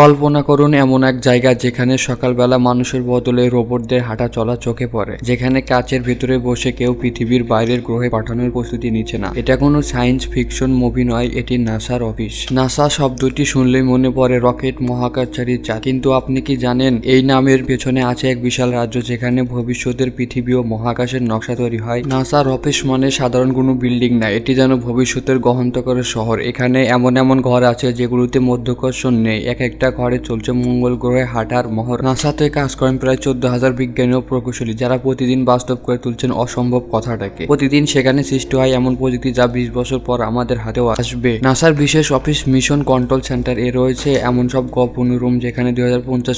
কল্পনা করুন এমন এক জায়গা যেখানে সকালবেলা মানুষের বদলে রোবটদের হাঁটা চলা চোখে পড়ে। যেখানে কাচের ভেতরে বসে কেউ পৃথিবীর বাইরের গ্রহে পাঠানোর প্রস্তুতি নিচ্ছে না। এটা কোনো সায়েন্স ফিকশন মুভি নয়, এটি নাসার অফিস। নাসা শব্দটি শুনলেই মনে পড়ে রকেট মহাকাশচারীর চাঁদ কিন্তু আপনি কি জানেন, এই নামের পেছনে আছে এক বিশাল রাজ্য যেখানে ভবিষ্যতের পৃথিবী ও মহাকাশের নকশা তৈরি হয়। নাসার অফিস মানে সাধারণ কোনো বিল্ডিং না, এটি যেন ভবিষ্যতের গহন্তকরের শহর। এখানে এমন এমন ঘর আছে যেগুলোতে মধ্যকর্ষণ নেই, এক একটা ঘরে চলছে মঙ্গল গ্রহে হাঁটার মহর। নাসাতে কাজ করেন প্রায় চোদ্দ হাজার বিজ্ঞানী ও প্রকৌশলী যারা প্রতিদিন বাস্তব করে তুলছেন অসম্ভব কথাটাকে। প্রতিদিন সেখানে সৃষ্টি হয় এমন প্রযুক্তি যা বিশ বছর পর আমাদের হাতেও আসবে। নাসার বিশেষ অফিস মিশন কন্ট্রোল সেন্টার এ রয়েছে এমন সব গোপন রুম যেখানে দুই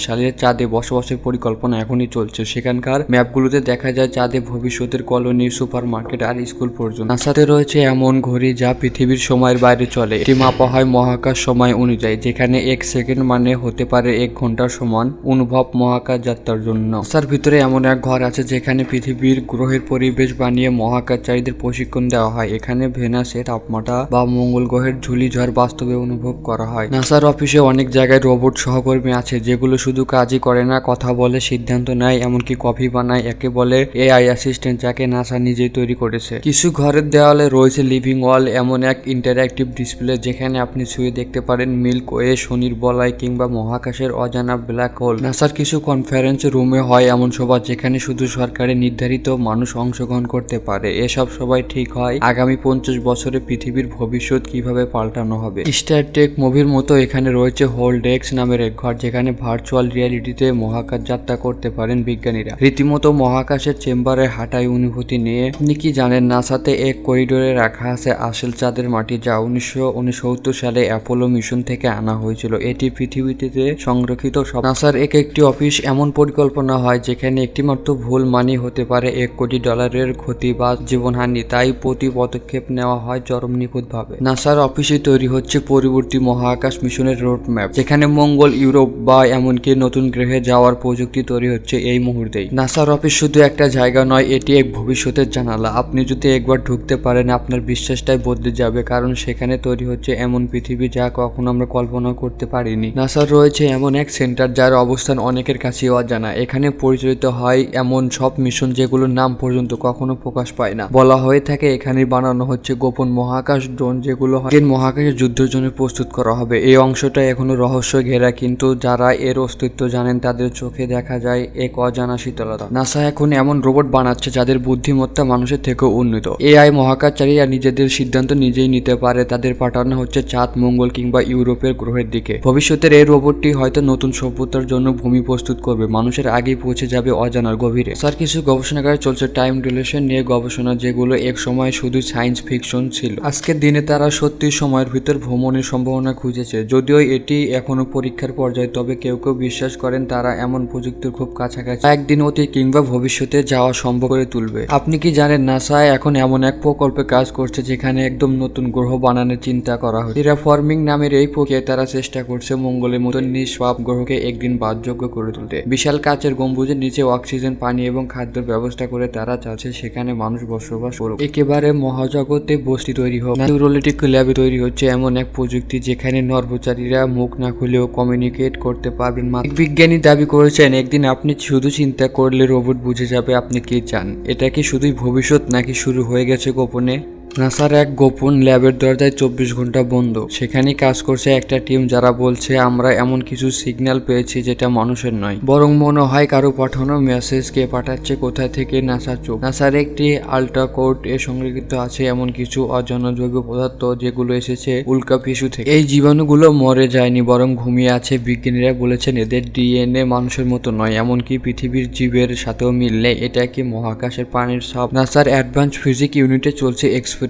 সালে চাঁদে বসবাসের পরিকল্পনা এখনই চলছে। সেখানকার ম্যাপগুলোতে দেখা যায় চাঁদে ভবিষ্যতের কলোনি সুপার মার্কেট আর স্কুল পর্যন্ত। নাসাতে রয়েছে এমন ঘড়ি যা পৃথিবীর সময়ের বাইরে চলে। এটি মাপা হয় মহাকাশ সময় অনুযায়ী, যেখানে এক সেকেন্ড মানে হতে পারে এক ঘণ্টার সমান অনুভব মহাকাশ যাত্রার জন্য। নাসার ভিতরে এমন এক ঘর আছে যেখানে পৃথিবীর গ্রহের পরিবেশ বানিয়ে মহাকাশচারীদের প্রশিক্ষণ দেওয়া হয়। এখানে ভেনাসে তাপমাত্রা বা মঙ্গল গ্রহের ঝুলি ঝড় বাস্তবে অনুভব করা হয়। নাসার অফিসে অনেক জায়গায় রোবট সহকর্মী আছে, যেগুলো শুধু কাজই করে না, কথা বলে, সিদ্ধান্ত নেয়, এমনকি কফি বানায়। একে বলে এআই অ্যাসিস্ট্যান্ট, যাকে নাসা নিজেই তৈরি করেছে। কিছু ঘরের দেওয়ালে রয়েছে লিভিং ওয়াল, এমন এক ইন্টারঅ্যাক্টিভ ডিসপ্লে, যেখানে আপনি ছুঁয়ে দেখতে পারেন মিল্ক ওয়ে, শনির বলয় কিংবা মহাকাশের অজানা ব্ল্যাক হোল নাসার কিছু কনফারেন্স রুমে হয় এমন সভা যেখানে শুধু সরকারের নির্ধারিত মানুষ অংশগ্রহণ করতে পারে। এসব সবাই ঠিক হয় আগামী পঞ্চাশ বছরে পৃথিবীর ভবিষ্যৎ কীভাবে পাল্টানো হবে। স্টার টেক মুভির মতো এখানে রয়েছে হোল এক্স নামের এক ঘর যেখানে ভার্চুয়াল রিয়ালিটিতে মহাকাশ যাত্রা করতে পারেন বিজ্ঞানীরা। রীতিমতো মহাকাশের চেম্বারে হাঁটাই অনুভূতি নিয়ে আপনি কি জানেন, নাসাতে এক করিডোরে রাখা আছে আসল চাঁদের মাটি যা উনিশশো উনসত্তর সালে অ্যাপোলো মিশন থেকে আনা হয়েছিল। এটি পৃথিবীতে সংরক্ষিত সব নাসার এক একটি অফিস এমন পরিকল্পনা হয় যেখানে একটিমাত্র ভুল মানি হতে পারে, এক কোটি ডলারের ক্ষতি বা জীবনহানি। তাই প্রতি পদক্ষেপ নেওয়া হয় চরম নিখুঁতভাবে। নাসার অফিসে তৈরি হচ্ছে পরবর্তী মহাকাশ মিশনের রোড ম্যাপ যেখানে মঙ্গল, ইউরোপ বা এমনকি নতুন গ্রহে যাওয়ার প্রযুক্তি তৈরি হচ্ছে এই মুহূর্তেই। নাসার অফিস শুধু একটা জায়গা নয়, এটি এক ভবিষ্যতের জানালা। আপনি যদি একবার ঢুকতে পারেন, আপনার বিশ্বাসটাই বদলে যাবে, কারণ সেখানে তৈরি হচ্ছে এমন পৃথিবী যা কখনো আমরা কল্পনা করতে পারিনি। নাসার রয়েছে এমন এক সেন্টার যার অবস্থান অনেকের কাছে অজানা। এখানে পরিচালিত হয় এমন সব মিশন যেগুলোর নাম পর্যন্ত কখনো প্রকাশ পায় না। বলা হয়ে থাকে এখানে বানানো হচ্ছে গোপন মহাকাশ ড্রোন যেগুলো মহাকাশের যুদ্ধের জন্য প্রস্তুত করা হবে। এই অংশটা এখনও রহস্য ঘেরা, কিন্তু যারা এর অস্তিত্ব জানেন তাদের চোখে দেখা যায় এক অজানা শীতলতা। নাসা এখন এমন রোবট বানাচ্ছে যাদের বুদ্ধিমত্তা মানুষের থেকেও উন্নত। এআই মহাকাশচারীরা নিজেদের সিদ্ধান্ত নিজেই নিতে পারে। তাদের পাঠানো হচ্ছে চাঁদ, মঙ্গল কিংবা ইউরোপের গ্রহের দিকে। ভবিষ্যতের এই রোবটটি হয়তো নতুন সভ্যতার জন্য ভূমি প্রস্তুত করবে। মানুষের আগেই পৌঁছে যাবে অজানার গভীরে। স্যার, কিছু গবেষণাগারে চলছে টাইম রিলেশন নিয়ে গবেষণা, যেগুলো এক সময় শুধু সায়েন্স ফিকশন ছিল। আজকের দিনে তারা সত্যি সময়ের ভিতর ভ্রমণের সম্ভাবনা খুঁজেছে। যদিও এটি এখনও পরীক্ষার পর্যায়ে, তবে কেউ কেউ বিশ্বাস করেন তারা এমন প্রযুক্তির খুব কাছাকাছি। একদিন অতি কিংবা ভবিষ্যতে যাওয়া সম্ভব করে তুলবে। আপনি কি জানেন নাসা এখন এমন এক প্রকল্পে কাজ করছে যেখানে একদম নতুন গ্রহ বানানোর চিন্তা করা হয় টেরাফর্মিং নামের এই প্রক্রিয়ায় তারা চেষ্টা করছে মঙ্গলের মতো নিষ্পাপ গ্রহকে একদিন বাদযোগ্য করে তুলতে। বিশাল কাচের গম্বুজের নিচে অক্সিজেন, পানি এবং খাদ্যের ব্যবস্থা করে তারা চাচ্ছে সেখানে মানুষ বসবাস করুক। একেবারে মহাজগতে বস্তি তৈরি হোক। নিউরোলিটিক ল্যাবে তৈরি হচ্ছে এমন এক প্রযুক্তি যেখানে নর্ভচারীরা মুখ না খুলেও কমিউনিকেট করতে পারবেন মা- বিজ্ঞানী দাবি করেছেন, একদিন আপনি শুধু চিন্তা করলে রোবট বুঝে যাবে আপনি কি চান। এটা কি শুধুই ভবিষ্যৎ নাকি শুরু হয়ে গেছে গোপনে? নাসার এক গোপন ল্যাবের দরজায় চব্বিশ ঘণ্টা বন্ধ। সেখানেই কাজ করছে একটা টিম যারা বলছে, আমরা এমন কিছু সিগন্যাল পেয়েছি যেটা মানুষের নয়। বরং মনে হয় কারও পাঠানো মেসেজ কে পাঠাচ্ছে কোথায় থেকে নাসার চোখ। নাসার একটি আল্ট্রা কোড এ সংরক্ষিত আছে এমন কিছু অজানা জৈব পদার্থ যেগুলো এসেছে উল্কা পিছু থেকে। এই জীবাণুগুলো মরে যায়নি, বরং ঘুমিয়ে আছে। বিজ্ঞানীরা বলেছেন, এদের ডিএনএ মানুষের মতো নয়, এমনকি পৃথিবীর জীবের সাথেও মিললে এটা কি মহাকাশের প্রাণীর সব নাসার অ্যাডভান্স ফিজিক ইউনিটে চলছে এক্সপেরিমেন্ট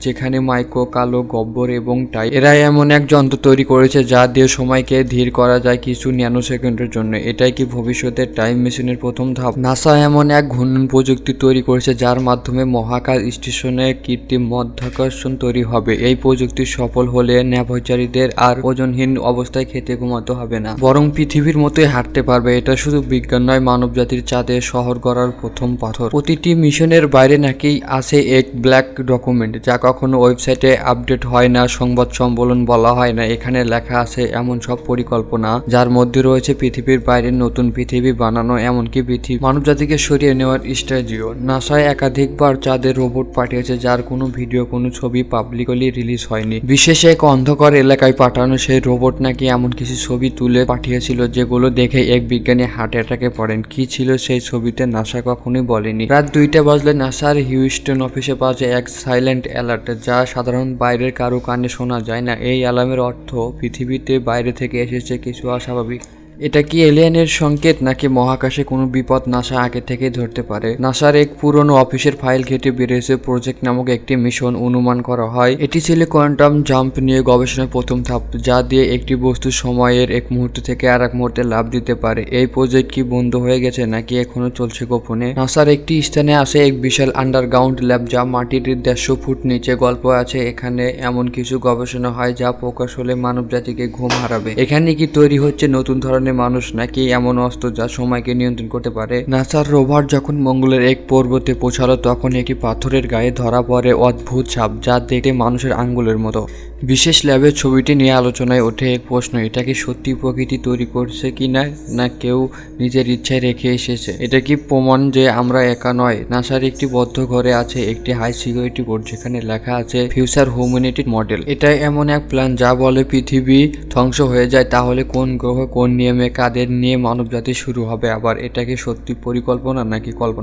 যেখানে মাইক্রো, কালো গব্বর এবং টাই, এরা এমন এক যন্ত্র তৈরি করেছে যা দিয়ে সময়কে ধীর করা যায় কিছু ন্যানো সেকেন্ডের জন্য। এটাই কি ভবিষ্যতের টাইম মেশিনের প্রথম ধাপ? নাসা এমন এক ঘূর্ণন প্রযুক্তি তৈরি করেছে যার মাধ্যমে মহাকাশ স্টেশনে কৃত্রিম মধ্যাকর্ষণ তৈরি হবে। এই প্রযুক্তি সফল হলে ন্যাভচারীদের আর ওজনহীন অবস্থায় খেতে ঘুমাতে হবে না। বরং পৃথিবীর মতোই হাঁটতে পারবে। এটা শুধু বিজ্ঞান নয় মানব জাতির চাঁদে শহর গড়ার প্রথম পাথর। প্রতিটি মিশনের বাইরে নাকি আছে এক ব্ল্যাক ডকুমেন্ট। ডকুমেন্ট যা কখনো ওয়েবসাইটে আপডেট হয় না, সংবাদ সম্মেলন বলা হয় না। এখানে লেখা আছে এমন সব পরিকল্পনা যার মধ্যে রয়েছে পৃথিবীর বাইরে নতুন পৃথিবী বানানো, এমনকি পৃথিবী মানব জাতিকে সরিয়ে নেওয়ার স্ট্র্যাজিও নাসায় একাধিকবার চাঁদের রোবট পাঠিয়েছে যার কোনো ভিডিও কোনো ছবি পাবলিকলি রিলিজ হয়নি। বিশেষ এক অন্ধকার এলাকায় পাঠানো সেই রোবট নাকি এমন কিছু ছবি তুলে পাঠিয়েছিল যেগুলো দেখে এক বিজ্ঞানী হার্ট অ্যাটাকে পড়েন। কি ছিল সেই ছবিতে নাসা কখনোই বলেনি। রাত দুইটা বাজলে নাসার হিউস্টন অফিসে বাজে এক সাইলেন্ট অ্যালার্ট যা সাধারণ বাইরের কারও কানে শোনা যায় না। এই অ্যালার্মের অর্থ, পৃথিবীতে বাইরে থেকে এসেছে কিছু অস্বাভাবিক। এটা কি এলিয়েনের সংকেত নাকি মহাকাশে কোনো বিপদ নাসা আগে থেকে ধরতে পারে? নাসার এক পুরনো অফিসের ফাইল ঘেটে বেরিয়েছে প্রজেক্ট নামক একটি মিশন অনুমান করা হয়। এটি ছিল কোয়ান্টাম জাম্প নিয়ে গবেষণার প্রথম ধাপ, যা দিয়ে একটি বস্তু সময়ের এক মুহূর্ত থেকে আর এক মুহূর্তে লাভ দিতে পারে। এই প্রজেক্ট কি বন্ধ হয়ে গেছে নাকি এখনও চলছে গোপনে? নাসার একটি স্থানে আছে এক বিশাল আন্ডারগ্রাউন্ড ল্যাব যা মাটির দেড়শো ফুট নিচে গল্প আছে। এখানে এমন কিছু গবেষণা হয় যা প্রকাশ হলে মানব জাতিকে ঘুম হারাবে। এখানে কি তৈরি হচ্ছে নতুন ধরনের মানুষ নাকি এমন অস্ত্র যা সময়কে নিয়ন্ত্রণ করতে পারে? নাসার রোভার যখন মঙ্গলের এক পর্বতে পৌঁছালো, তখন একটি পাথরের গায়ে ধরা পড়ে অদ্ভুত ছাপ যা দেখতে মানুষের আঙ্গুলের মতো। বিশেষ ল্যাবের ছবিটি নিয়ে আলোচনায় ওঠে এক প্রশ্ন, এটা কি সত্যি প্রকৃতি তৈরি করছে কি না না কেউ নিজের ইচ্ছায় রেখে এসেছে? এটা কি প্রমাণ যে আমরা একা নয়? নাসার একটি বদ্ধ ঘরে আছে একটি হাই সিকিউরিটি বোর্ড যেখানে লেখা আছে ফিউচার হিউম্যানিটি মডেল এটা এমন এক প্ল্যান যা বলে পৃথিবী ধ্বংস হয়ে যায়, তাহলে কোন গ্রহ কোন নিয়মে কাদের নিয়ে মানবজাতি শুরু হবে? আবার এটা কি সত্যি পরিকল্পনা নাকি কল্পনা?